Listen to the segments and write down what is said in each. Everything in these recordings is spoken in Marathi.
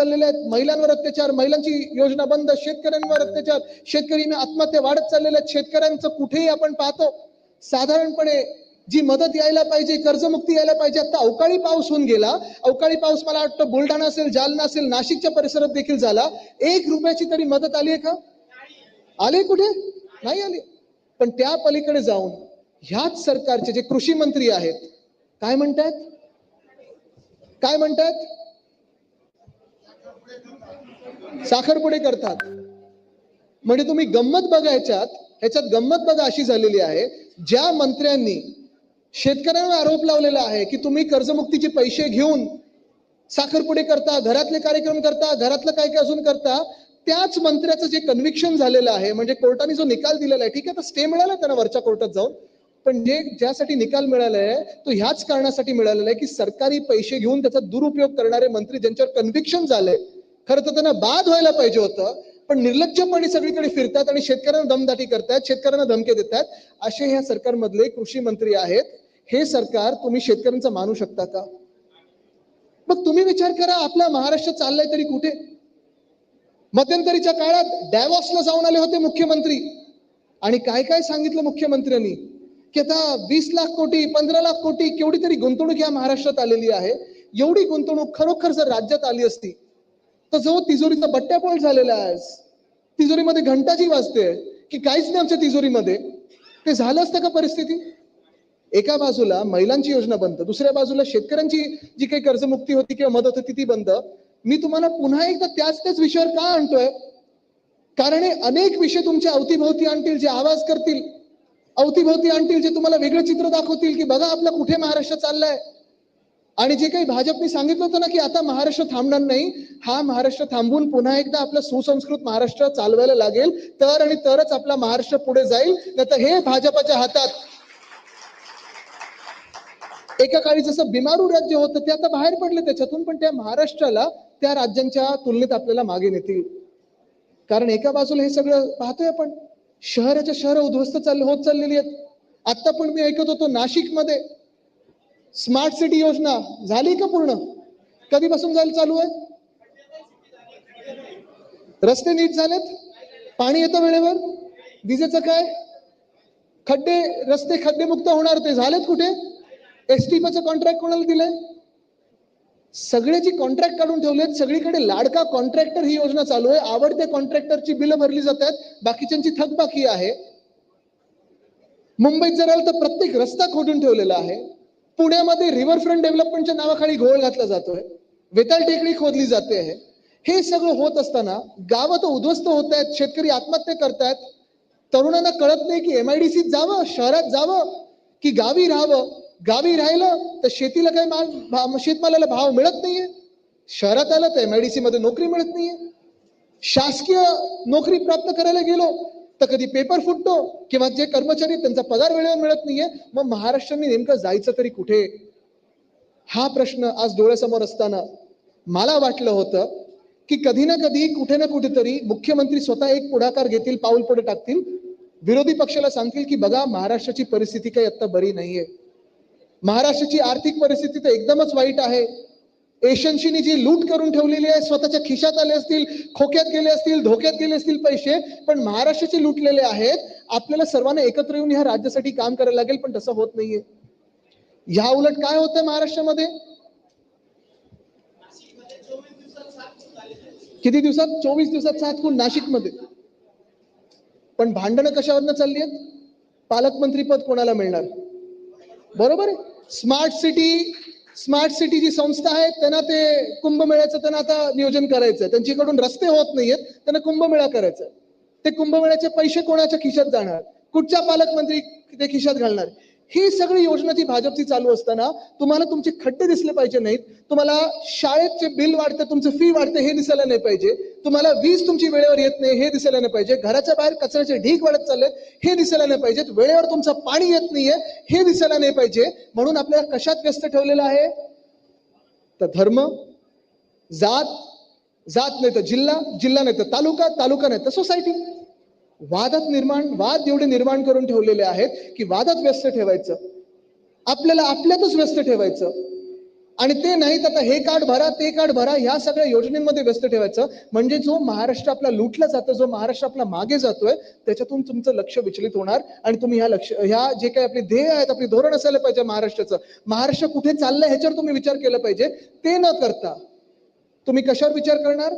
चाललेले आहेत. महिलांवर अत्याचार महिलांची योजना बंद शेतकऱ्यांवर अत्याचार शेतकरी आत्महत्या वाढत चाललेल्या आहेत. शेतकऱ्यांचं कुठेही आपण पाहतो साधारणपणे जी मदत यायला पाहिजे कर्जमुक्ती यायला पाहिजे आता अवकाळी पाऊस होऊन गेला. अवकाळी पाऊस मला वाटतं बुलढाणा असेल जालना असेल नाशिकच्या परिसरात देखील झाला. एक रुपयाची तरी मदत आली आहे का? आले कुठे? नाही आली. पण त्या पलीकडे जाऊन ह्याच सरकारचे जे कृषी मंत्री आहेत काय म्हणतात काय म्हणतात साखरपुडे करतात. म्हणजे तुम्ही गंमत बघा ह्याच्यात ह्याच्यात गंमत बघा अशी झालेली आहे ज्या मंत्र्यांनी शेतकऱ्यांवर आरोप लावलेला आहे की तुम्ही कर्जमुक्तीचे पैसे घेऊन साखरपुडे करता घरातले कार्यक्रम करता घरातलं काय काय अजून करता त्याच मंत्र्याचं जे कन्व्हिक्शन झालेलं आहे म्हणजे कोर्टाने जो निकाल दिलेला आहे ठीक आहे तर स्टे मिळाला त्यांना वरच्या कोर्टात जाऊन पण जे ज्यासाठी निकाल मिळाला आहे तो ह्याच कारणासाठी मिळालेला आहे की सरकारी पैसे घेऊन त्याचा दुरुपयोग करणारे मंत्री ज्यांच्यावर कन्व्हिक्शन झालंय खरं तर त्यांना बाद व्हायला पाहिजे होतं पण निर्लज्जपणे सगळीकडे फिरतात आणि शेतकऱ्यांना दमदाटी करतायत शेतकऱ्यांना धमके देतात. असे ह्या सरकारमधले कृषी मंत्री आहेत. हे सरकार तुम्ही शेतकऱ्यांचं मानू शकता का? मग तुम्ही विचार करा आपला महाराष्ट्र चाललाय तरी कुठे? मध्यंतरीच्या काळात डॅवॉसला जाऊन आले होते मुख्यमंत्री. आणि काय काय सांगितलं मुख्यमंत्र्यांनी? की आता वीस लाख कोटी पंधरा लाख कोटी केवढी तरी गुंतवणूक या महाराष्ट्रात आलेली आहे. एवढी गुंतवणूक खरोखर जर राज्यात आली असती तर जो तिजोरीचा बट्ट्यापोळ झालेला आहे तिजोरीमध्ये घंटाजी वाजते की काहीच नाही आमच्या तिजोरीमध्ये. ते झालं असतं का परिस्थिती? एका बाजूला महिलांची योजना बनतं दुसऱ्या बाजूला शेतकऱ्यांची जी काही कर्जमुक्ती होती किंवा मदत होती ती बंद. मी तुम्हाला पुन्हा एकदा त्याच त्याच विषयावर का आणतोय? कारण हे अनेक विषय तुमच्या अवतीभोवती आणतील जे आवाज करतील. अवतीभोवती आणतील जे तुम्हाला वेगळं चित्र दाखवतील की बघा आपला कुठे महाराष्ट्र चाललाय. आणि जे काही भाजपने सांगितलं होतं ना की आता महाराष्ट्र थांबणार नाही हा महाराष्ट्र थांबून पुन्हा एकदा आपलं सुसंस्कृत महाराष्ट्र चालवायला लागेल तर आणि तरच आपला महाराष्ट्र पुढे जाईल नाही तर हे भाजपाच्या हातात. एका काळी जसं बिमारू राज्य होतं ते आता बाहेर पडले त्याच्यातून पण त्या महाराष्ट्राला त्या राज्यांच्या तुलनेत आपल्याला मागे नेतील. कारण एका बाजूला हे सगळं पाहतोय आपण शहराच्या शहर उद्ध्वस्त चाल होत चाललेली आहेत. आता पण मी ऐकत होतो नाशिकमध्ये स्मार्ट सिटी योजना झाली का पूर्ण? कधीपासून जायला चालू आहे? रस्ते नीट झालेत? पाणी येतं वेळेवर? विजेचं काय? खड्डे रस्ते खड्डेमुक्त होणार ते झालेत कुठे? एसटीपीचं कॉन्ट्रॅक्ट कोणाला दिलंय? सगळ्याची कॉन्ट्रॅक्ट काढून ठेवलेत सगळीकडे लाडका कॉन्ट्रॅक्टर ही योजना चालू आहे. आवडत्या कॉन्ट्रॅक्टरची बिलं भरली जात आहेत बाकीच्यांची थकबाकी आहे. मुंबईत जर आलं तर प्रत्येक रस्ता खोदून ठेवलेला आहे. पुण्यामध्ये रिव्हरफ्रंट डेव्हलपमेंटच्या नावाखाली घोळ घातला जातोय वेताळ टेकडी खोदली जाते आहे. हे सगळं होत असताना गावं तर उद्ध्वस्त होत आहेत शेतकरी आत्महत्या करतायत. तरुणांना कळत नाही की एमआयडीसीत जावं शहरात जावं की गावी राहावं. गावी राहिलं तर शेतीला काही माल शेतमालाला भाव मिळत नाहीये. शहरात आलं तर एमआयडीसी मध्ये नोकरी मिळत नाहीये. शासकीय नोकरी प्राप्त करायला गेलो तर कधी पेपर फुटतो किंवा जे कर्मचारी त्यांचा पगार वेळेवर मिळत नाहीये मग महाराष्ट्राने नेमकं जायचं तरी कुठे? हा प्रश्न आज डोळ्यासमोर असताना मला वाटलं होतं की कधी ना कधी कुठे ना कुठेतरी मुख्यमंत्री स्वतः एक पुढाकार घेतील पाऊल पुढे टाकतील. विरोधी पक्षाला सांगतील की बघा महाराष्ट्राची परिस्थिती काही आता बरी नाहीये. महाराष्ट्राची आर्थिक परिस्थिती तर एकदमच वाईट आहे. एशन्सीनी जी लूट करून ठेवलेली आहे स्वतःच्या खिशात आले असतील खोक्यात गेले असतील धोक्यात गेले असतील पैसे पण महाराष्ट्राचे लुटलेले आहेत आपल्याला सर्वांना एकत्र येऊन ह्या राज्यासाठी काम करायला लागेल पण तसं होत नाहीये. ह्या उलट काय होतंय महाराष्ट्रामध्ये? किती दिवसात? चोवीस दिवसात सात खून नाशिकमध्ये. पण भांडणं कशावरनं चालली आहेत? पालकमंत्री पद कोणाला मिळणार? बरोबर स्मार्ट सिटी स्मार्ट सिटी जी संस्था आहे त्यांना ते कुंभमेळ्याचं त्यांना आता नियोजन करायचं आहे त्यांच्याकडून रस्ते होत नाहीयेत त्यांना कुंभमेळा करायचा ते कुंभमेळ्याचे पैसे कोणाच्या खिशात जाणार? कुठच्या पालकमंत्री ते खिशात घालणार? ही सगळी योजना जी भाजपची चालू असताना तुम्हाला तुमचे खड्डे दिसले पाहिजे नाहीत. तुम्हाला शाळेचे बिल वाढते तुमचं फी वाढते हे दिसायला नाही पाहिजे. तुम्हाला वीज तुमची वेळेवर येत नाही हे दिसायला नाही पाहिजे. घराच्या बाहेर कचऱ्याचे ढीक वाढत चालले हे दिसायला नाही पाहिजे. वेळेवर तुमचं पाणी येत नाहीये हे दिसायला नाही पाहिजे. म्हणून आपल्याला कशात व्यस्त ठेवलेलं आहे? तर धर्म जात जात नाही तर जिल्हा जिल्हा नाही तर तालुका तालुका नाही तर सोसायटी वादात निर्माण वाद एवढे निर्माण करून ठेवलेले आहेत की वादात व्यस्त ठेवायचं. आपल्याला आपल्यातच व्यस्त ठेवायचं. आणि ते नाहीत आता हे कार्ड भरा ते कार्ड भरा ह्या सगळ्या योजनेमध्ये व्यस्त ठेवायचं. म्हणजे जो महाराष्ट्र आपला लुटला जातो जो महाराष्ट्र आपला मागे जातोय त्याच्यातून तुमचं लक्ष विचलित होणार आणि तुम्ही ह्या लक्ष ह्या जे काही आपली ध्येय आहेत आपली धोरण असायला पाहिजे महाराष्ट्राचं. महाराष्ट्र कुठे चाललंय ह्याच्यावर तुम्ही विचार केला पाहिजे. ते न करता तुम्ही कशावर विचार करणार?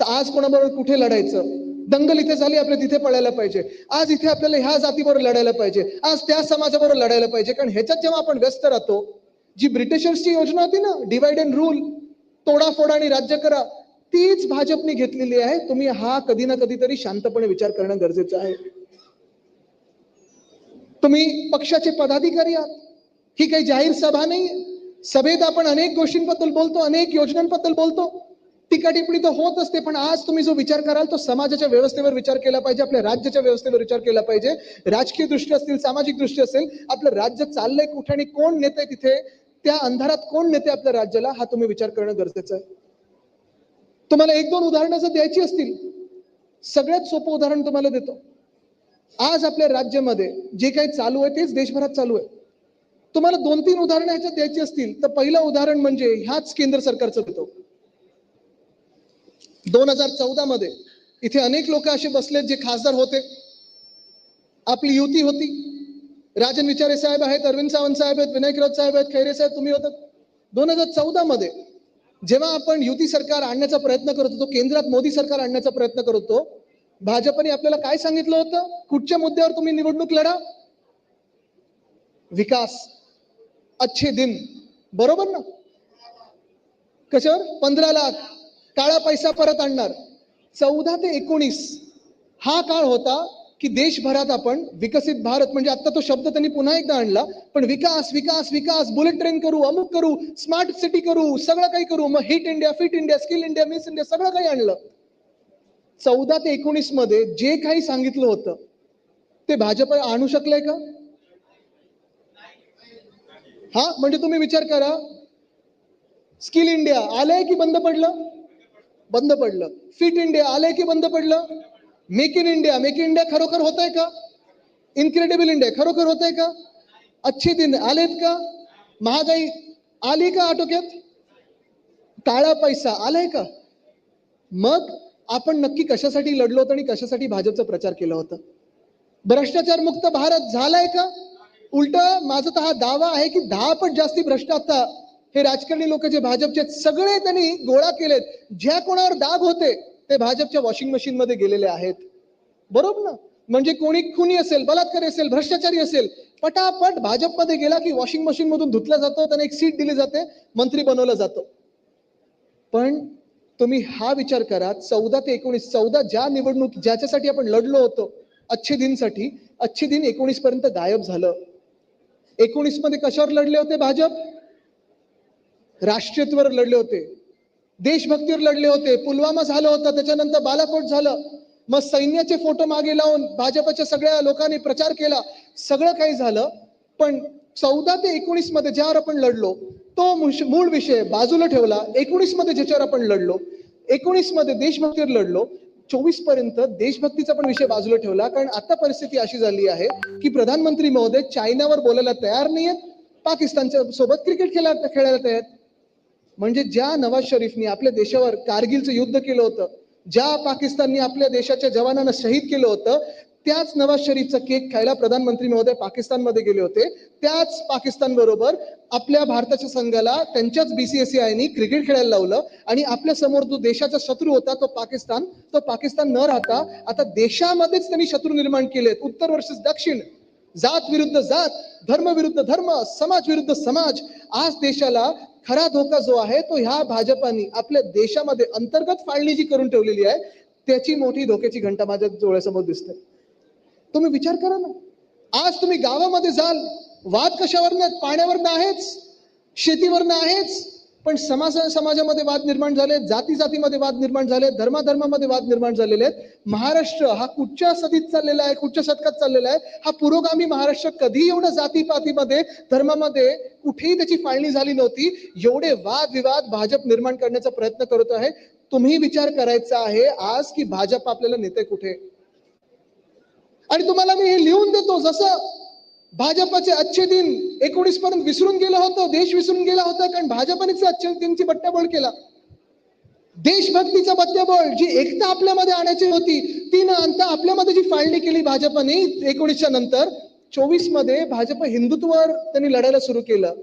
तर आज कोणाबरोबर कुठे लढायचं? दंगल इथे झाली आपल्या तिथे पळायला पाहिजे. आज इथे आपल्याला ह्या जातीबरोबर लढायला पाहिजे. आज त्या समाजाबरोबर लढायला पाहिजे. कारण ह्याच्यात जेव्हा आपण व्यस्त राहतो जी ब्रिटिशर्सची योजना होती ना डिवाइड अँड रूल तोडाफोड आणि राज्य करा तीच भाजपने घेतलेली आहे. तुम्ही हा कधी ना कधीतरी शांतपणे विचार करणं गरजेचं आहे. तुम्ही पक्षाचे पदाधिकारी आहात. ही काही जाहीर सभा नाही सभेत आपण अनेक गोष्टींबद्दल बोलतो अनेक योजनांबद्दल बोलतो. टीका टिप्पणी तर होत असते पण आज तुम्ही जो विचार कराल तो समाजाच्या व्यवस्थेवर विचार केला पाहिजे आपल्या राज्याच्या व्यवस्थेवर विचार केला पाहिजे. राजकीय दृष्टी असतील सामाजिक दृष्टी असेल आपलं राज्य चाललंय कुठे आणि कोण नेते तिथे त्या अंधारात कोण नेते आपल्या राज्याला हा तुम्ही विचार करणं गरजेचं आहे. तुम्हाला एक दोन उदाहरणं जर द्यायची असतील सगळ्यात सोपं उदाहरण तुम्हाला देतो. आज आपल्या राज्यामध्ये जे काही चालू आहे तेच देशभरात चालू आहे. तुम्हाला दोन तीन उदाहरणं ह्याच्यात द्यायची असतील तर पहिलं उदाहरण म्हणजे ह्याच केंद्र सरकारचं देतो. दोन हजार चौदा मध्ये इथे अनेक लोक असे बसलेत जे खासदार होते. आपली युती होती. राजन विचारे साहेब आहेत अरविंद सावंत साहेब आहेत विनायक राऊत साहेब आहेत खैरे साहेब तुम्ही होतात. दोन हजार चौदा मध्ये जेव्हा आपण युती सरकार आणण्याचा प्रयत्न करत होतो केंद्रात मोदी सरकार आणण्याचा प्रयत्न करत होतो भाजपने आपल्याला काय सांगितलं होतं? कुठच्या मुद्द्यावर तुम्ही निवडणूक लढा? विकास. अच्छे दिन. बरोबर ना? कशावर? पंधरा लाख. काळा पैसा परत आणणार. चौदा ते एकोणीस हा काळ होता की देशभरात आपण विकसित भारत म्हणजे आता तो शब्द त्यांनी पुन्हा एकदा आणला पण विकास विकास विकास बुलेट ट्रेन करू अमुक करू स्मार्ट सिटी करू सगळं काही करू मग hit India fit India skill India miss India सगळं काही आणलं. चौदा ते एकोणीसमध्ये जे काही सांगितलं होतं ते भाजप आणू शकलंय का? हा म्हणजे तुम्ही विचार करा. स्किल इंडिया आलंय की बंद पडलं? बंद पडलं. फिट इंडिया आलंय की बंद पडलं? Make in India make in India खरोखर होत आहे का? इनक्रेडिबल इंडिया खरोखर होत आहे का? अच्छे दिन आलेत का? महागाई आली का आटोक्यात? काळा पैसा आलाय का? मग आपण नक्की कशासाठी लढलो होतो आणि कशासाठी भाजपचा प्रचार केला होता? भ्रष्टाचार मुक्त भारत झालाय का? उलट माझा तर हा दावा आहे की दहा पट जास्ती भ्रष्टाचार हे राजकारणी लोक जे भाजपचे सगळे त्यांनी गोळा केलेत. ज्या कोणावर दाग होते ते भाजपच्या वॉशिंग मशीन मध्ये गेलेले आहेत. बरोबर ना? म्हणजे कोणी खुनी असेल बलात्कारी असेल भ्रष्टाचारी असेल पटापट भाजपमध्ये गेला की वॉशिंग मशीन मधून धुतला जातो त्यांना एक सीट दिली जाते मंत्री बनवलं जातं. पण तुम्ही हा विचार करा चौदा ते एकोणीस चौदा ज्या निवडणूक ज्याच्यासाठी आपण लढलो होतो अच्छे दिनसाठी अच्छे दिन एकोणीस पर्यंत गायब झालं. एकोणीसमध्ये कशावर लढले होते भाजप? राष्ट्रीयत्वर लढले होते. देशभक्तीवर लढले होते. पुलवामा झालं होतं. त्याच्यानंतर बालाकोट झालं. मग सैन्याचे फोटो मागे लावून भाजपच्या सगळ्या लोकांनी प्रचार केला. सगळं काही झालं. पण चौदा ते एकोणीसमध्ये ज्यावर आपण लढलो तो मूळ विषय बाजूला ठेवला. एकोणीसमध्ये ज्याच्यावर आपण लढलो एकोणीसमध्ये देशभक्तीवर लढलो चोवीसपर्यंत देशभक्तीचा पण विषय बाजूला ठेवला. कारण आता परिस्थिती अशी झाली आहे की प्रधानमंत्री महोदय चायनावर बोलायला तयार नाहीयेत. पाकिस्तानच्या सोबत क्रिकेट खेळायला खेळायला तयार आहेत. म्हणजे ज्या नवाज शरीफने आपल्या देशावर कारगिलचं युद्ध केलं होतं ज्या पाकिस्ताननी आपल्या देशाच्या जवानांना शहीद केलं होतं त्याच नवाज शरीफचा केक खायला प्रधानमंत्री महोदय पाकिस्तानमध्ये गेले होते. त्याच पाकिस्तान बरोबर आपल्या भारताच्या संघाला त्यांच्याच बीसीएसआयनी क्रिकेट खेळायला लावलं आणि आपल्यासमोर जो देशाचा शत्रू होता तो पाकिस्तान तो पाकिस्तान न राहता आता देशामध्येच त्यांनी शत्रू निर्माण केलेत. उत्तर वर्सेस दक्षिण. जात विरुद्ध जात धर्म विरुद्ध धर्म समाज विरुद्ध समाज आज देशाला खरा धोका जो आहे तो ह्या भाजपानी आपल्या देशामध्ये अंतर्गत फाळणी जी करून ठेवलेली आहे त्याची मोठी धोक्याची घंटा माझ्या डोळ्यासमोर दिसते तुम्ही विचार करा ना. आज तुम्ही गावामध्ये जाल वाद कशावरनं पाण्यावरनं आहेच? शेतीवरनं आहेच? पण समाज समाजामध्ये वाद निर्माण झाले जाती जातीमध्ये वाद निर्माण झाले धर्माधर्मामध्ये वाद निर्माण झालेले आहेत. महाराष्ट्र हा कुठच्या सदीत चाललेला आहे कुठच्या शतकात चाललेला आहे? हा पुरोगामी महाराष्ट्र कधी एवढं जातीपातीमध्ये धर्मामध्ये कुठेही त्याची फाळणी झाली नव्हती. एवढे वाद विवाद भाजप निर्माण करण्याचा प्रयत्न करत आहे. तुम्ही विचार करायचा आहे आज की भाजप आपल्याला नेते कुठे? आणि तुम्हाला मी हे लिहून देतो जसं भाजपचे अच्छे दिन एकोणीस पर्यंत विसरून गेलं होतं देश विसरून गेला होता कारण भाजपनेच अच्छे दिनची बट्ट्याबोळ केला. देशभक्तीचा बट्ट्याबोळ जी एकता आपल्यामध्ये आणायची होती ती न आणता आपल्यामध्ये जी फाळणी केली भाजपने एकोणीसच्या नंतर चोवीसमध्ये भाजप हिंदुत्वावर त्यांनी लढायला सुरू केलं.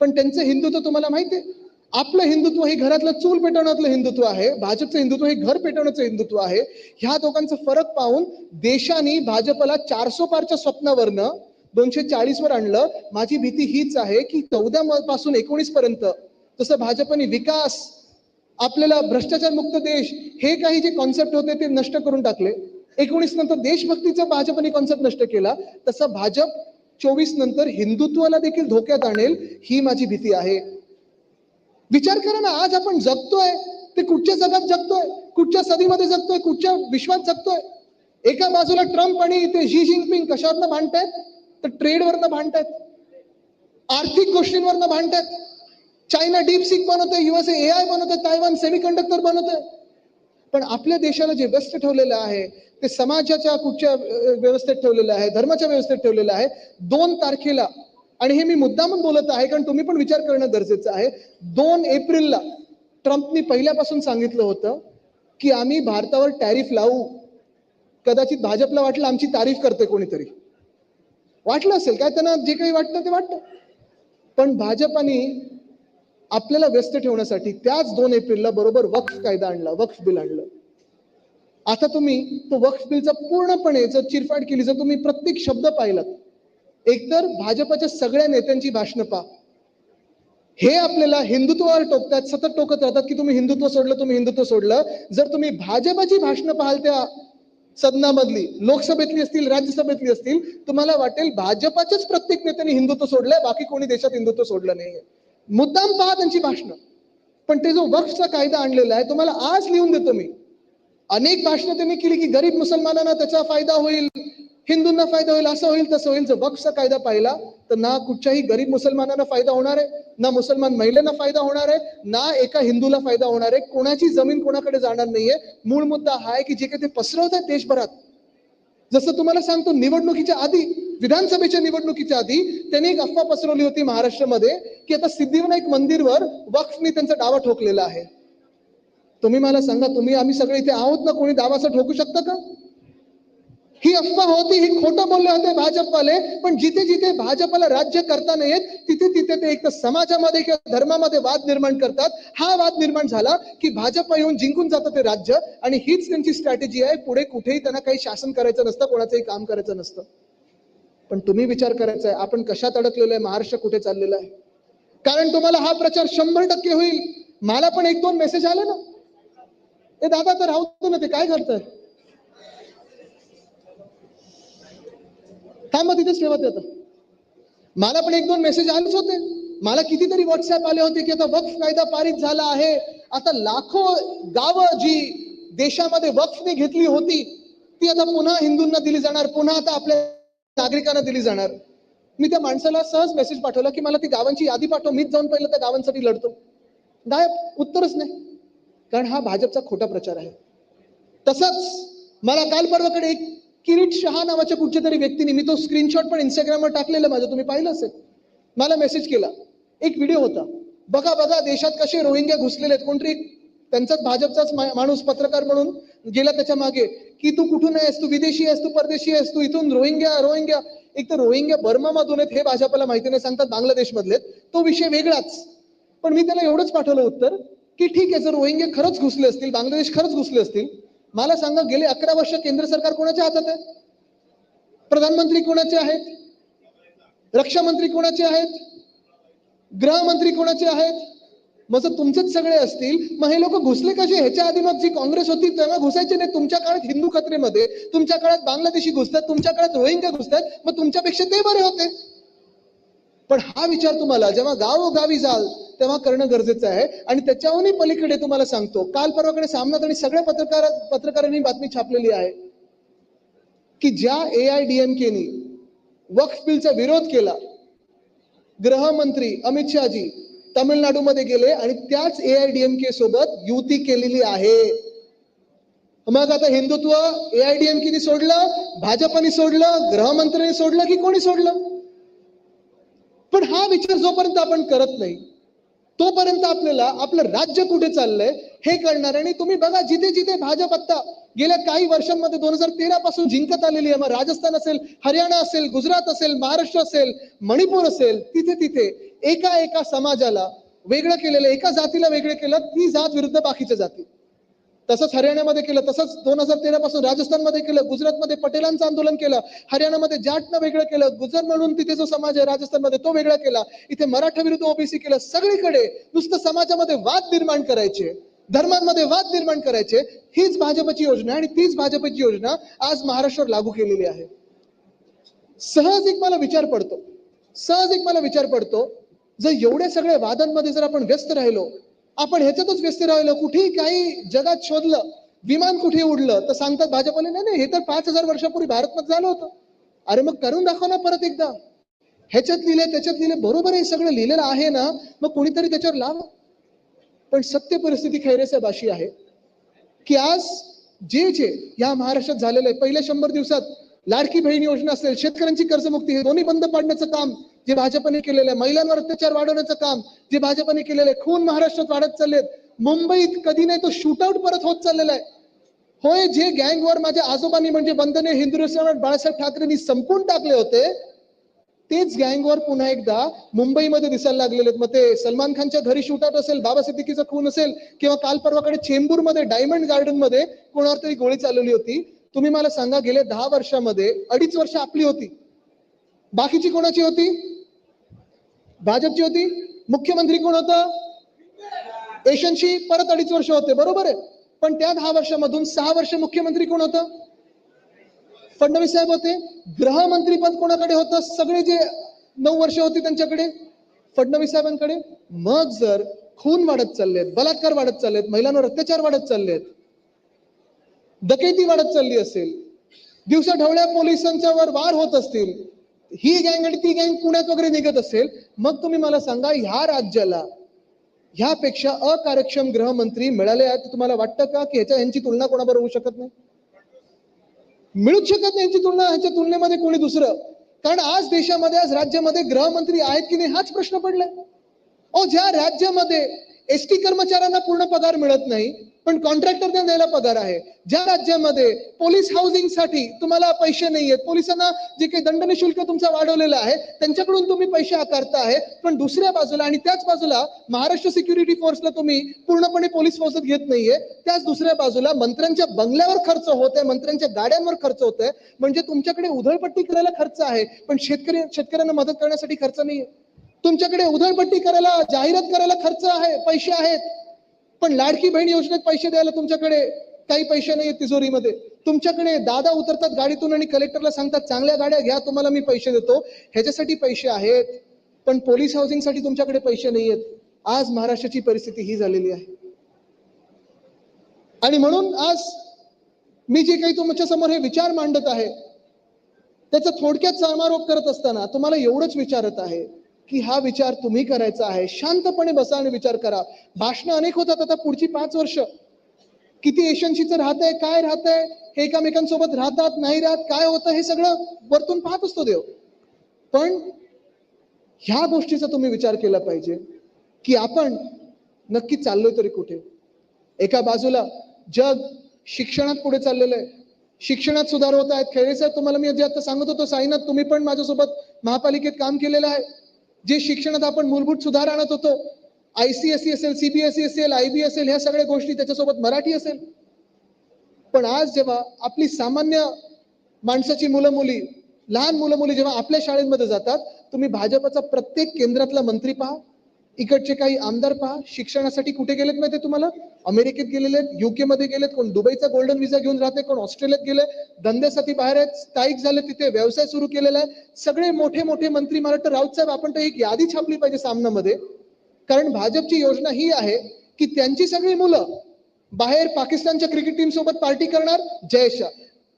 पण त्यांचं हिंदुत्व तुम्हाला माहिती आहे? आपलं हिंदुत्व हे घरातलं चूल पेटवण्यातलं हिंदुत्व आहे भाजपचं हिंदुत्व हे घर पेटवण्याचं हिंदुत्व आहे. ह्या दोघांचा फरक पाहून देशाने भाजपला चारसो पारच्या स्वप्नावरनं दोनशे चाळीस वर आणलं. माझी भीती हीच आहे की चौदा पासून एकोणीस पर्यंत जसं भाजपने विकास आपल्याला भ्रष्टाचार मुक्त देश हे काही जे कॉन्सेप्ट होते ते नष्ट करून टाकले. एकोणीस नंतर देशभक्तीचा भाजपने कॉन्सेप्ट नष्ट केला. तसा भाजप चोवीस नंतर हिंदुत्वाला देखील धोक्यात आणेल ही माझी भीती आहे. विचार करा ना आज आपण जगतोय ते कुठच्या जगात जगतोय कुठच्या सदीमध्ये जगतोय कुठच्या विश्वात जगतोय? एका बाजूला ट्रम्प आणि ते झी जिनपिंग कशावरनं भांडतायत? तर ट्रेडवरनं भांडतायत. आर्थिक गोष्टींवरनं भांडतायत. चायना डीप सिक बनवतोय युएसए ए आय बनवतोय तायवान सेमीकंडक्टर बनवतोय. पण आपल्या देशाला जे व्यस्त ठेवलेलं आहे ते समाजाच्या कुठच्या व्यवस्थेत ठेवलेलं आहे धर्माच्या व्यवस्थेत ठेवलेलं आहे दोन तारखेला आणि हे मी मुद्दामून बोलत आहे कारण तुम्ही पण विचार करणं गरजेचं आहे. दोन एप्रिलला ट्रम्पनी पहिल्यापासून सांगितलं होतं की आम्ही भारतावर टॅरिफ लावू. कदाचित भाजपला वाटलं आमची तारीफ करते कोणीतरी. वाटलं असेल काय त्यांना जे काही वाटतं ते वाटतं पण भाजपाने आपल्याला व्यस्त ठेवण्यासाठी त्याच दोन एप्रिलला बरोबर वक्फ कायदा आणला वक्फ बिल आणलं. आता तुम्ही तो वक्फ बिलचा पूर्णपणे जर चिरफाड केली जर तुम्ही प्रत्येक शब्द पाहिलात एकतर भाजपाच्या सगळ्या नेत्यांची भाषणं पहा. हे आपल्याला हिंदुत्वावर टोकतात सतत टोकत राहतात की तुम्ही हिंदुत्व सोडलं तुम्ही हिंदुत्व सोडलं. जर तुम्ही भाजपाची भाषणं पाहाल त्या सदनामधली लोकसभेतली असतील राज्यसभेतली असतील तुम्हाला वाटेल भाजपाच्याच प्रत्येक नेत्याने हिंदुत्व सोडलंय बाकी कोणी देशात हिंदुत्व सोडलं नाहीये. मुद्दाम पहा त्यांची भाषणं. पण ते जो वक्फचा कायदा आणलेला आहे तुम्हाला आज लिहून देतो मी. अनेक भाषणं त्यांनी केली की गरीब मुसलमानांना त्याचा फायदा होईल हिंदूंना फायदा होईल असं होईल तसं होईल. जर वक्फचा कायदा पाहिला तर ना कुठच्याही गरीब मुसलमानांना फायदा होणार आहे ना मुसलमान महिलांना फायदा होणार आहे ना एका हिंदूला फायदा होणार आहे. कोणाची जमीन कोणाकडे जाणार नाहीये. मूळ मुद्दा हा आहे की जे काही ते पसरवत आहेत देशभरात. जसं तुम्हाला सांगतो निवडणुकीच्या आधी विधानसभेच्या निवडणुकीच्या आधी त्यांनी एक अफवा पसरवली होती महाराष्ट्रामध्ये की आता सिद्धिविनायक मंदिरवर वक्फनी त्यांचा डावा ठोकलेला आहे. तुम्ही मला सांगा तुम्ही आम्ही सगळे इथे आहोत ना कोणी दावाचा ठोकू शकता का? ही अफवा होती ही खोटं बोलले होते भाजपवाले पण जिथे जिथे भाजपला राज्य करता नाहीयेत तिथे तिथे ते एक तर समाजामध्ये किंवा धर्मामध्ये वाद निर्माण करतात. हा वाद निर्माण झाला की भाजप येऊन जिंकून जातं ते राज्य आणि हीच त्यांची स्ट्रॅटेजी आहे. पुढे कुठेही त्यांना काही शासन करायचं नसतं कोणाचंही काम करायचं नसतं. पण तुम्ही विचार करायचा आहे आपण कशात अडकलेलो आहे? महाराष्ट्र कुठे चाललेलं आहे? कारण तुम्हाला हा प्रचार शंभर टक्के होईल. मला पण एक दोन मेसेज आले ना. ए दादा तर राहू ना ते. काय करताय? काय मग तिथेच ठेवत ते मला पण एक दोन मेसेज आलेच होते. मला कितीतरी व्हॉट्सअप आले होते की आता वक्फ कायदा पारित झाला आहे. आता लाखो गावं जी देशामध्ये वक्फने घेतली होती ती आता पुन्हा हिंदूंना दिली जाणार पुन्हा आता आपल्या नागरिकांना दिली जाणार. मी त्या माणसाला सहज मेसेज पाठवला की मला ती गावांची यादी पाठव मीच जाऊन पहिलं त्या गावांसाठी लढतो. गायब उत्तरच नाही. कारण हा भाजपचा खोटा प्रचार आहे. तसंच मला काल परवाकडे एक किरीट शहा नावाच्या कुठच्या तरी व्यक्तीने मी तो स्क्रीनशॉट पण इंस्टाग्रामवर टाकलेला माझं तुम्ही पाहिलं असेल. मला मेसेज केला. एक व्हिडिओ होता. बघा बघा देशात कसे रोहिंग्या घुसलेले आहेत. कोणतरी त्यांचाच भाजपचाच माणूस पत्रकार म्हणून गेला त्याच्यामागे. की तू कुठून आहेस? तू विदेशी आहेस? तू परदेशी आहेस? तू इथून रोहिंग्या रोहिंग्या. एक तर रोहिंग्या बर्मामधून आहेत हे भाजपला माहिती नाही सांगतात बांगलादेश मधले तो विषय वेगळाच. पण मी त्याला एवढंच पाठवलं उत्तर की ठीक आहे जर रोहिंग्या खरंच घुसले असतील बांगलादेश खरंच घुसले असतील मला सांगा गेले अकरा वर्ष केंद्र सरकार कोणाच्या हातात आहे? प्रधानमंत्री कोणाचे आहेत? रक्षा मंत्री कोणाचे आहेत? गृहमंत्री कोणाचे आहेत? मग जर तुमचेच सगळे असतील मग हे लोक घुसले कसे? ह्याच्या आधी मग जी काँग्रेस होती तेव्हा घुसायचे नाही. तुमच्या काळात हिंदू खत्रेमध्ये तुमच्या काळात बांगलादेशी घुसतात तुमच्या काळात रोहिंग्या घुसतात मग तुमच्यापेक्षा ते बरे होते. पण हा विचार तुम्हाला जेव्हा गावोगावी जाल तेव्हा करणं गरजेचं आहे. आणि त्याच्याहूनही पलीकडे तुम्हाला सांगतो काल परवाकडे सामनात आणि सगळ्या पत्रकार पत्रकारांनी बातमी छापलेली आहे की ज्या ए आय डीएमकेनी वक्फ बिलचा विरोध केला गृहमंत्री अमित शहाजी तामिळनाडूमध्ये गेले आणि त्याच ए आय डीएमके सोबत युती केलेली आहे. मग आता हिंदुत्व एआयडीएमकेने सोडलं भाजपने सोडलं गृहमंत्र्यांनी सोडलं की कोणी सोडलं? पण हा विचार जोपर्यंत आपण करत नाही तोपर्यंत आपल्याला आपलं राज्य कुठे चाललंय हे कळणार. आणि तुम्ही बघा जिथे जिथे भाजप आता गेल्या काही वर्षांमध्ये दोन हजार तेरा पासून जिंकत आलेली आहे मग राजस्थान असेल हरियाणा असेल गुजरात असेल महाराष्ट्र असेल मणिपूर असेल तिथे तिथे एका एका समाजाला वेगळं केलेलं एका जातीला वेगळं केलं ती जात विरुद्ध बाकीच्या जाती. तसंच हरियाणामध्ये केलं तसंच दोन हजार तेरा पासून राजस्थानमध्ये केलं गुजरातमध्ये पटेलांचं आंदोलन केलं हरियाणामध्ये जाटनं वेगळं केलं गुजर म्हणून तिथे जो समाज आहे राजस्थानमध्ये तो वेगळा केला. इथे मराठा विरुद्ध ओबीसी केलं सगळीकडे नुसतं समाजामध्ये वाद निर्माण करायचे धर्मांमध्ये वाद निर्माण करायचे हीच भाजपची योजना आणि तीच भाजपची योजना आज महाराष्ट्रावर लागू केलेली आहे. सहज एक मला विचार पडतो सहज एक मला विचार पडतो जर एवढ्या सगळ्या वादांमध्ये जर आपण व्यस्त राहिलो आपण ह्याच्यातच व्यस्त राहिलो. कुठेही काही जगात शोधलं विमान कुठे उडलं तर सांगतात भाजपने नाही नाही हे तर पाच हजार वर्षापूर्वी भारतमध्ये झालं होतं. अरे मग करून दाखव ना परत एकदा. ह्याच्यात लिहिले त्याच्यात लिहिले बरोबर हे सगळं लिहिलेलं आहे ना मग कोणीतरी त्याच्यावर लाव. पण सत्य परिस्थिती खैरेसाहेब अशी आहे की आज जे जे या महाराष्ट्रात झालेलं आहे पहिल्या शंभर दिवसात लाडकी बहीण योजना असेल शेतकऱ्यांची कर्जमुक्ती हे दोन्ही बंद पाडण्याचं काम जे भाजपने केलेलं आहे महिलांवर अत्याचार वाढवण्याचं काम जे भाजपने केलेलं आहे खून महाराष्ट्रात वाढत चाललेत. मुंबईत कधी नाही तो शूटआउट परत होत चाललेला आहे. होय जे गँगवर माझ्या आजोबांनी म्हणजे बंधने हिंदू बाळासाहेब ठाकरेंनी संपून टाकले होते तेच गँगवर पुन्हा एकदा मुंबईमध्ये दिसायला लागलेले आहेत. मग ते सलमान खानच्या घरी शूटआउट असेल बाबा सिद्दीकीचा खून असेल किंवा काल परवाकडे चेंबूरमध्ये डायमंड गार्डनमध्ये कोणावर तरी गोळी चालवली होती. तुम्ही मला सांगा गेले दहा वर्षामध्ये अडीच वर्ष आपली होती. बाकीची कोणाची होती? भाजपची होती मुख्यमंत्री कोण होतं? एशनशी परत अडीच वर्ष होते बरोबर आहे. पण त्या दहा वर्षामधून सहा वर्ष मुख्यमंत्री कोण होतं? फडणवीस साहेब होते. गृहमंत्री पद कोणाकडे होतं? सगळे जे नऊ वर्ष होते त्यांच्याकडे फडणवीस साहेबांकडे. मग जर खून वाढत चाललेत बलात्कार वाढत चाललेत महिलांवर अत्याचार वाढत चाललेत डकैती वाढत चालली असेल दिवसा ढवळ्या पोलिसांच्या वर वार होत असतील ही गँग आणि ती गँग पुण्यात वगैरे निघत असेल मग तुम्ही मला सांगा ह्या राज्याला ह्यापेक्षा अकार्यक्षम गृहमंत्री मिळाले आहेत तुम्हाला वाटतं का की ह्याच्या यांची तुलना कोणाबरोबर होऊ शकत नाही? मिळूच शकत नाही यांची तुलना ह्याच्या तुलनेमध्ये कोणी दुसरं? कारण आज देशामध्ये आज राज्यामध्ये गृहमंत्री आहेत की नाही हाच प्रश्न पडलाय. ओ ज्या राज्यामध्ये एस टी कर्मचाऱ्यांना पूर्ण पगार मिळत नाही पण कॉन्ट्रॅक्टरना द्यायला पगार आहे. ज्या राज्यामध्ये पोलीस हाऊसिंगसाठी तुम्हाला पैसे नाही आहेत पोलिसांना जे काही दंड शुल्क तुमचा वाढवलेलं आहे त्यांच्याकडून तुम्ही पैसे आकारता आहे पण दुसऱ्या बाजूला आणि त्याच बाजूला महाराष्ट्र सिक्युरिटी फोर्सला तुम्ही पूर्णपणे पोलीस फौजत घेत नाहीये. त्याच दुसऱ्या बाजूला मंत्र्यांच्या बंगल्यावर खर्च होत आहे मंत्र्यांच्या गाड्यांवर खर्च होत आहे म्हणजे तुमच्याकडे उधळपट्टी करायला खर्च आहे पण शेतकरी शेतकऱ्यांना मदत करण्यासाठी खर्च नाहीये. तुमच्याकडे उधळपट्टी करायला जाहिरात करायला खर्च आहे पैसे आहेत. पण लाडकी बहीण योजनेत पैसे द्यायला तुमच्याकडे काही पैसे नाही तिजोरीमध्ये. तुमच्याकडे दादा उतरतात गाडीतून आणि कलेक्टरला सांगतात चांगल्या गाड्या घ्या तुम्हाला मी पैसे देतो. ह्याच्यासाठी पैसे आहेत पण पोलीस हाऊसिंगसाठी तुमच्याकडे पैसे नाही आहेत आज महाराष्ट्राची परिस्थिती ही झालेली आहे. आणि म्हणून आज मी जे काही तुमच्यासमोर हे विचार मांडत आहे त्याचा थोडक्यात समारोप करत असताना तुम्हाला एवढंच विचारत आहे की हा विचार तुम्ही करायचा आहे. शांतपणे बसा आणि विचार करा. भाषणं अनेक होतात आता पुढची पाच वर्ष. किती एशनशीचं राहत आहे काय राहत आहे हे एकामेकांसोबत राहतात नाही राहत काय होतं हे सगळं वरतून पाहत असतो देव. पण ह्या गोष्टीचा तुम्ही विचार केला पाहिजे की आपण नक्की चाललोय तरी कुठे? एका बाजूला जग शिक्षणात पुढे चाललेलं आहे. शिक्षणात सुधार होत आहेत. खेळेसाहेब तुम्हाला मी जे आता सांगत होतो साईनाथ तुम्ही पण माझ्यासोबत महापालिकेत काम केलेलं आहे. जे शिक्षणात आपण मूलभूत सुधार आणत होतो आयसीएसई असेल सीबीएसई असेल आय बी असेल ह्या सगळ्या गोष्टी त्याच्यासोबत मराठी असेल. पण आज जेव्हा आपली सामान्य माणसाची मुलं मुली लहान मुलं मुली जेव्हा आपल्या शाळेमध्ये जातात तुम्ही भाजपचा प्रत्येक केंद्रातला मंत्री पहा. इकडचे काही आमदार पहा शिक्षणासाठी कुठे गेलेत माहिती तुम्हाला? अमेरिकेत गेलेले आहेत युके मध्ये गेलेत कोण? दुबईचा गोल्डन व्हिसा घेऊन राहते कोण? ऑस्ट्रेलियात गेले धंद्यासाठी बाहेर आहेत स्थायिक झाले तिथे व्यवसाय सुरू केलेला आहे. सगळे मोठे मोठे मंत्री मला वाटतं राऊत साहेब आपण तर एक यादी छापली पाहिजे सामनामध्ये. कारण भाजपची योजना ही आहे की त्यांची सगळी मुलं बाहेर पाकिस्तानच्या क्रिकेट टीम सोबत पार्टी करणार जयशा.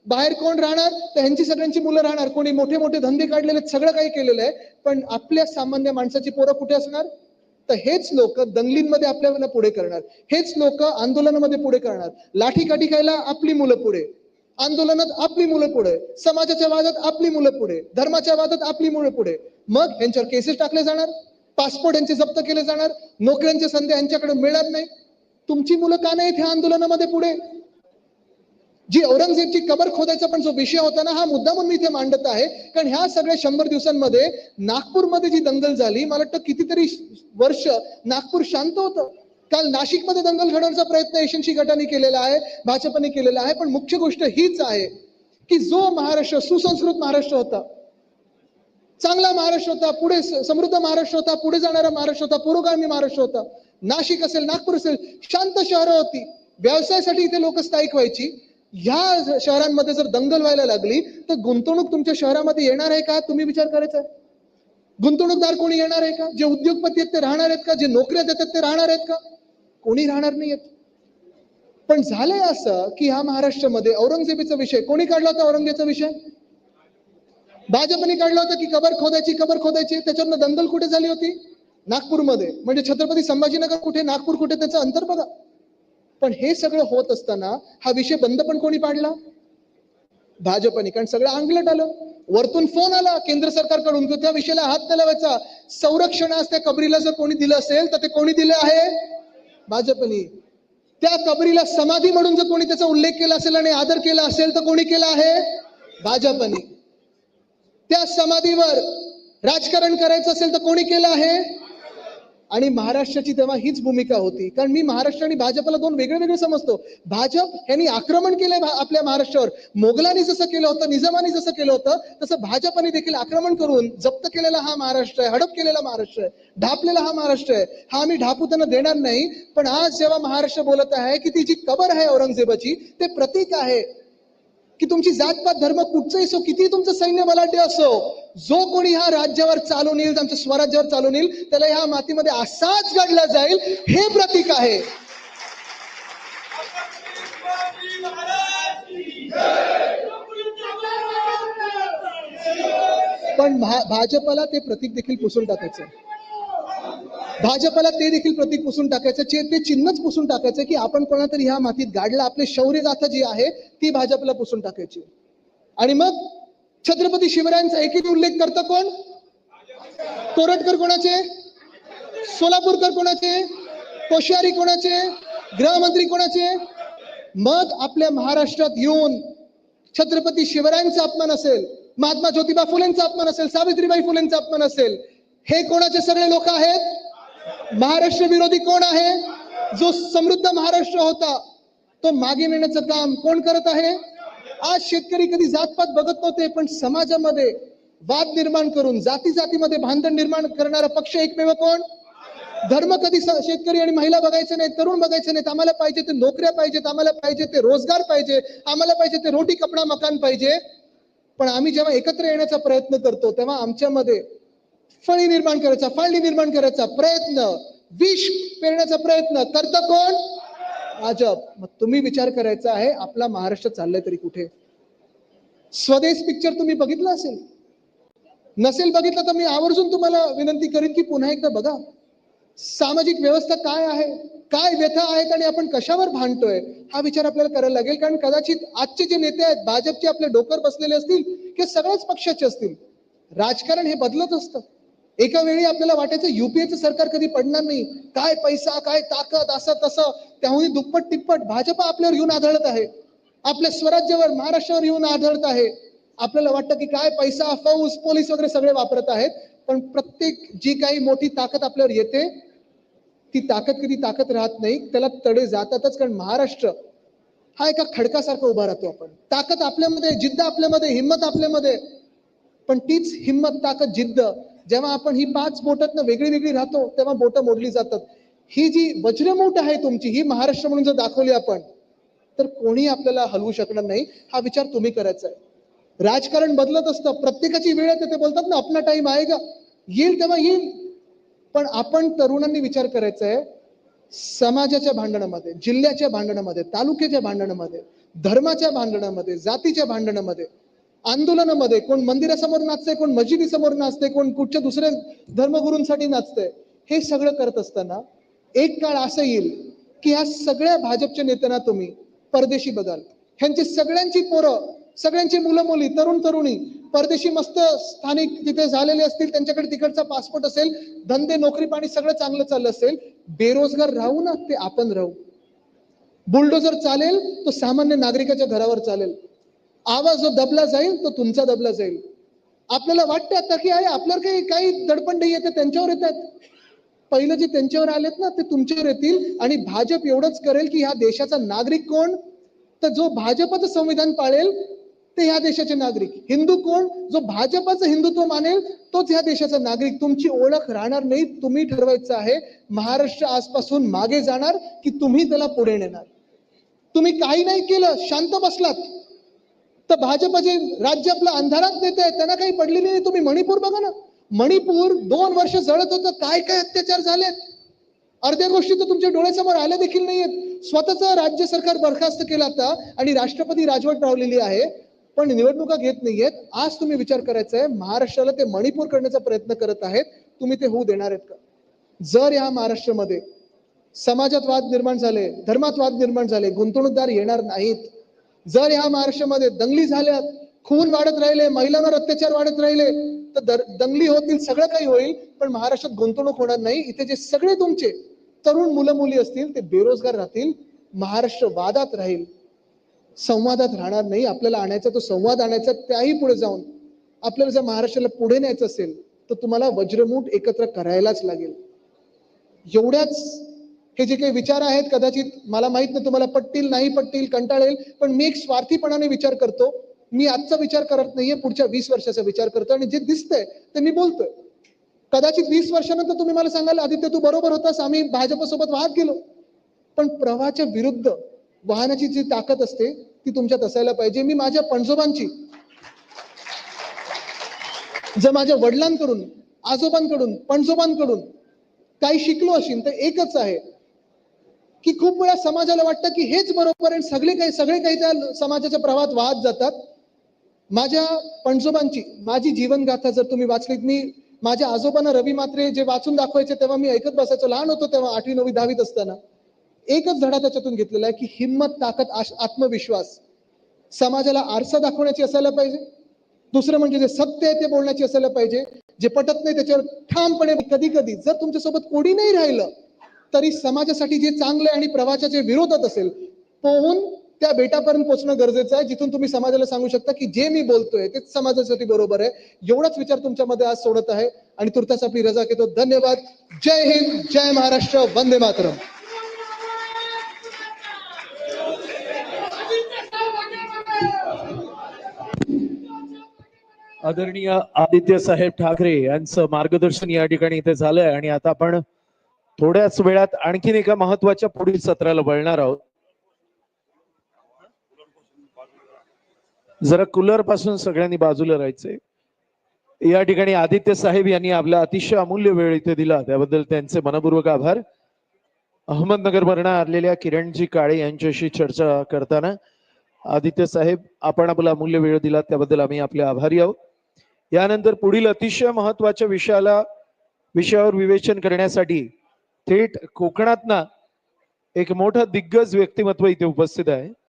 बाहेर कोण राहणार? तर ह्यांची सगळ्यांची मुलं राहणार. कोणी मोठे मोठे धंदे काढलेले आहेत, सगळं काही केलेलं आहे. पण आपल्या सामान्य माणसाची पोरं कुठे असणार? तर हेच लोक दंगलींमध्ये आपल्याला पुढे करणार. हेच लोक आंदोलनामध्ये पुढे करणार. लाठी काठी खायला आपली मुलं पुढे. आंदोलनात आपली मुलं पुढे. समाजाच्या वादात आपली मुलं पुढे. धर्माच्या वादात आपली मुलं पुढे. मग यांच्यावर केसेस टाकले जाणार. पासपोर्ट यांचे जप्त केले जाणार. नोकऱ्यांच्या संधी यांच्याकडे मिळणार नाही. तुमची मुलं का नाहीत ह्या आंदोलनामध्ये पुढे? जी औरंगजेबची कबर खोदायचा पण जो विषय होता ना हा मुद्दा म्हणून मी इथे मांडत आहे. कारण ह्या सगळ्या शंभर दिवसांमध्ये नागपूरमध्ये जी दंगल झाली मला वाटतं कितीतरी वर्ष नागपूर शांत होतं. काल नाशिकमध्ये दंगल घडवण्याचा प्रयत्न एशियनशी गटाने केलेला आहे भाजपने केलेला आहे पण मुख्य गोष्ट हीच आहे की जो महाराष्ट्र सुसंस्कृत महाराष्ट्र होता चांगला महाराष्ट्र होता पुढे समृद्ध महाराष्ट्र होता पुढे जाणारा महाराष्ट्र होता पुरोगामी महाराष्ट्र होता नाशिक असेल नागपूर असेल शांत शहरं होती. व्यवसायासाठी इथे लोक स्थायिक व्हायची. ह्या शहरांमध्ये जर दंगल व्हायला लागली तर गुंतवणूक तुमच्या शहरामध्ये येणार आहे का? तुम्ही विचार करायचा आहे. गुंतवणूकदार कोणी येणार आहे का? जे उद्योगपती आहेत ते राहणार आहेत का? जे नोकऱ्या देतात ते राहणार आहेत का? कोणी राहणार नाहीयेत पण झालंय असं की ह्या महाराष्ट्रामध्ये औरंगजेबीचा विषय कोणी काढला होता औरंगजेबचा विषय? भाजपने काढला होता की कबर खोदायची कबर खोदायची त्याच्यावरनं दंगल कुठे झाली होती? नागपूरमध्ये. म्हणजे छत्रपती संभाजीनगर कुठे नागपूर कुठे त्याचं अंतर बघा. पण हे सगळं होत असताना हा विषय बंद पण कोणी पाडला? भाजपने कारण सगळं अंगलट आलं. वरतून फोन आला केंद्र सरकारकडून की त्या विषयाला हात नाही लावायचा. संरक्षणास त्या कबरीला जर कोणी दिलं असेल तर ते कोणी दिलं आहे? भाजपने त्या कबरीला समाधी म्हणून जर कोणी त्याचा उल्लेख केला असेल आणि आदर केला असेल तर कोणी केला आहे? भाजपने त्या समाधीवर राजकारण करायचं असेल तर कोणी केलं आहे? आणि महाराष्ट्राची तेव्हा हीच भूमिका होती. कारण मी महाराष्ट्र आणि भाजपला दोन वेगळे वेगळे समजतो. भाजप यांनी आक्रमण केलंय आपल्या महाराष्ट्रावर. मोगलांनी जसं केलं होतं निजामाने जसं केलं होतं तसं भाजपने देखील आक्रमण करून जप्त केलेला हा महाराष्ट्र आहे हडप केलेला महाराष्ट्र आहे ढापलेला हा महाराष्ट्र आहे. हा आम्ही ढापू त्यांना देणार नाही पण आज जेव्हा महाराष्ट्र बोलत आहे की ती जी कबर आहे औरंगजेबाची ते प्रतीक आहे. की तुमची जातपात धर्म कुठचंही असो किती तुमचं सैन्य बलाढ्य असो जो कोणी ह्या राज्यावर चालून येईल आमच्या स्वराज्यावर चालून येईल त्याला ह्या मातीमध्ये असाच घडला जाईल हे प्रतीक आहे. पण भा- भाजपला ते प्रतीक देखील पुसून टाकायचं. भाजपला ते देखील प्रतीक पुसून टाकायचं चे- ते चिन्हच पुसून टाकायचं की आपण कोणा तरी ह्या मातीत गाडलं आपले शौर्य गाथा जी आहे ती भाजपला पुसून टाकायची. आणि मग छत्रपती शिवरायांचा एकही उल्लेख करतं कोण? कोरटकर कोणाचे? सोलापूरकर कोणाचे? कोश्यारी कोणाचे? गृहमंत्री कोणाचे? मग आपल्या महाराष्ट्रात येऊन छत्रपती शिवरायांचा अपमान असेल महात्मा ज्योतिबा फुलेंचा अपमान असेल सावित्रीबाई फुलेंचा अपमान असेल हे कोणाचे सगळे लोक आहेत? महाराष्ट्र विरोधी कोण आहे? जो समृद्ध महाराष्ट्र होता तो मागे नेण्याचं काम कोण करत आहे? आज शेतकरी कधी जातपात बघत नव्हते पण समाजामध्ये वाद निर्माण करून जाती जातीमध्ये भांडण निर्माण करणारा पक्ष एकमेव कोण? धर्म कधी शेतकरी आणि महिला बघायचे नाही तरुण बघायचे नाहीत आम्हाला पाहिजे ते नोकऱ्या पाहिजेत आम्हाला पाहिजे ते रोजगार पाहिजे आम्हाला पाहिजे ते रोटी कपडा मकान पाहिजे. पण आम्ही जेव्हा एकत्र येण्याचा प्रयत्न करतो तेव्हा आमच्यामध्ये फळी निर्माण करायचा फाळणी निर्माण करायचा प्रयत्न विष पेरण्याचा प्रयत्न करत कोण? भाजप. मग तुम्ही विचार करायचा आहे आपला महाराष्ट्र चाललाय तरी कुठे? स्वदेश पिक्चर तुम्ही बघितलं असेल. नसेल बघितलं तर मी आवर्जून तुम्हाला विनंती करीन की पुन्हा एकदा बघा. सामाजिक व्यवस्था काय आहे? काय व्यथा आहेत आणि आपण कशावर भांडतोय? हा विचार आपल्याला करायला लागेल कारण कदाचित आजचे जे नेते आहेत भाजपचे आपले डोकर बसलेले असतील किंवा सगळ्याच पक्षाचे असतील. राजकारण हे बदलत असतं. एका वेळी आपल्याला वाटायचं युपीएचं सरकार कधी पडणार नाही. काय पैसा काय ताकद असं तसं. त्याहून दुप्पट तिप्पट भाजपा आपल्यावर येऊन आढळत आहे. आपल्या स्वराज्यावर महाराष्ट्रावर येऊन आढळत आहे. आपल्याला वाटतं की काय पैसा फौज पोलीस वगैरे सगळे वापरत आहेत. पण प्रत्येक जी काही मोठी ताकद आपल्यावर येते ती ताकद कधी ताकद राहत नाही. त्याला तडे जातातच. कारण महाराष्ट्र हा एका खडकासारखा उभा राहतो आपण. ताकद आपल्यामध्ये जिद्द आपल्यामध्ये हिंमत आपल्यामध्ये. पण तीच हिंमत ताकद जिद्द जेव्हा आपण ही पाच बोटात वेगळी वेगळी राहतो तेव्हा बोटं मोडली जातात. ही जी वज्रमूठ आहे तुमची ही महाराष्ट्र म्हणून जर दाखवली आपण तर कोणी आपल्याला हलवू शकणार नाही हा विचार तुम्ही करायचा आहे. राजकारण बदलत असतं प्रत्येकाची वेळ येते ते बोलतात ना आपला टाइम आहे का येईल तेव्हा येईल. पण आपण तरुणांनी विचार करायचा आहे समाजाच्या भांडणामध्ये जिल्ह्याच्या भांडणामध्ये तालुक्याच्या भांडणामध्ये धर्माच्या भांडणामध्ये जातीच्या भांडणामध्ये आंदोलनामध्ये कोण मंदिरासमोर नाचते कोण मशिदीसमोर नाचते कोण कुठच्या दुसऱ्या धर्मगुरूंसाठी नाचते हे सगळं करत असताना एक काळ असं येईल की ह्या सगळ्या भाजपच्या नेत्यांना तुम्ही परदेशी बघाल. ह्यांची सगळ्यांची पोरं सगळ्यांची मुलं मुली तरुण तरुणी परदेशी मस्त स्थानिक तिथे झालेले असतील त्यांच्याकडे तिकडचा पासपोर्ट असेल धंदे नोकरी पाणी सगळं चांगलं चाललं असेल बेरोजगार राहू ना ते आपण राहू. बुलडोजर चालेल तो सामान्य नागरिकाच्या घरावर चालेल. आवाज जो दबला जाईल तो तुमचा दबला जाईल. आपल्याला वाटतं आता की आहे आपल्याला काही काही दडपण येते त्यांच्यावर येतात. पहिलं जे त्यांच्यावर आलेत ना ते तुमच्यावर येतील. आणि भाजप एवढंच करेल की ह्या देशाचा नागरिक कोण? तर जो भाजपचं संविधान पाळेल ते ह्या देशाचे नागरिक. हिंदू कोण? जो भाजपचं हिंदुत्व मानेल तोच ह्या देशाचा नागरिक. तुमची ओळख राहणार नाही तुम्ही ठरवायचं आहे. महाराष्ट्र आजपासून मागे जाणार की तुम्ही त्याला पुढे नेणार. तुम्ही काही नाही केलं शांत बसलात. तर भाजपचे राज्य आपलं अंधारात नेते आहेत त्यांना काही पडलेली नाही. तुम्ही मणिपूर बघा ना. मणिपूर दोन वर्ष जळत होतं. काय काय अत्याचार झालेत? अर्ध्या गोष्टी तर तुमच्या डोळ्यासमोर आल्या देखील नाहीयेत. स्वतःच राज्य सरकार बरखास्त केलं आता आणि राष्ट्रपती राजवट रावलेली आहे पण निवडणुका घेत नाहीयेत. आज तुम्ही विचार करायचा आहे महाराष्ट्राला ते मणिपूर करण्याचा प्रयत्न करत आहेत. तुम्ही ते होऊ देणार आहेत का? जर या महाराष्ट्रामध्ये समाजात वाद निर्माण झाले धर्मात वाद निर्माण झाले गुंतवणूकदार येणार नाहीत जर या महाराष्ट्रामध्ये दंगली झाल्यात खून वाढत राहिले महिलांवर अत्याचार वाढत राहिले तर दंगली होतील सगळं काही होईल पण महाराष्ट्रात गुंतवणूक होणार नाही. इथे जे सगळे तुमचे तरुण मुलं मुली असतील ते बेरोजगार राहतील महाराष्ट्र वादात राहील. संवादात राहणार नाही. आपल्याला आणायचा तो संवाद आणायचा त्याही पुढे जाऊन आपल्याला जर महाराष्ट्राला पुढे न्यायचं असेल तर तुम्हाला वज्रमूठ एकत्र करायलाच लागेल. एवढ्याच हे जे काही विचार आहेत कदाचित मला माहीत नाही तुम्हाला पटतील नाही पटतील कंटाळेल पण मी एक स्वार्थीपणाने विचार करतो. मी आजचा विचार करत नाहीये पुढच्या वीस वर्षाचा विचार करतो आणि जे दिसतंय ते मी बोलतोय. कदाचित वीस वर्षानंतर तुम्ही मला सांगाल आदित्य तू बरोबर होतास आम्ही भाजपसोबत वाहत गेलो पण प्रवाहाच्या विरुद्ध वाहनाची जी ताकद असते ती तुमच्यात असायला पाहिजे. मी माझ्या पणजोबांची जर माझ्या वडिलांकडून आजोबांकडून पणजोबांकडून काही शिकलो असेल तर एकच आहे की खूप वेळा समाजाला वाटतं की हेच बरोबर आहे सगळे काही सगळे काही त्या समाजाच्या प्रवाहात वाहत जातात. माझ्या पणजोबांची माझी जीवनगाथा जर तुम्ही वाचलीत मी माझ्या आजोबांना रवी मात्रे जे वाचून दाखवायचे तेव्हा मी ऐकत बसायचो लहान होतो तेव्हा आठवी नववी दहावीत असताना. एकच धडा त्याच्यातून घेतलेला आहे की हिंमत ताकद आत्मविश्वास. समाजाला आरसा दाखवण्याची असायला पाहिजे. दुसरं म्हणजे जे सत्य आहे ते बोलण्याची असायला पाहिजे. जे पटत नाही त्याच्यावर ठामपणे कधी कधी जर तुमच्यासोबत कोणी नाही राहिलं तरी समाजासाठी जे चांगलं आहे आणि प्रवाहाच्या विरोधात असेल पोहून त्या बेटापर्यंत पोहोचणं गरजेचं आहे. जिथून तुम्ही समाजाला सांगू शकता की जे मी बोलतोय तेच समाजासाठी बरोबर आहे. एवढाच विचार तुमच्यामध्ये आज सोडत आहे. आणि तुर्तास आपली रजा घेतो. धन्यवाद. जय हिंद. जय महाराष्ट्र. वंदे मातरम. आदरणीय आदित्य साहेब ठाकरे यांचं मार्गदर्शन या ठिकाणी इथे झालंय. आणि आता आपण थोड्याच वेळात आणखीन एका महत्त्वाच्या पुढील सत्राला वळणार आहोत. जरा कूलरपासून सगळ्यांनी बाजूला राहायचंय. या ठिकाणी आदित्य साहेब यांनी आपला अतिशय अमूल्य वेळ इथे दिला. त्याबद्दल त्यांचे मनपूर्वक आभार. अहमदनगर आलेल्या किरणजी काळे यांच्याशी चर्चा करताना आदित्य साहेब आपण आपला अमूल्य वेळ दिला त्याबद्दल आम्ही आपले आभारी आहोत. यानंतर पुढील अतिशय महत्त्वाच्या विषयाला विषयावर विवेचन करण्यासाठी थेट कोकणातना एक मोठं दिग्गज व्यक्तिमत्व इथे उपस्थित आहे.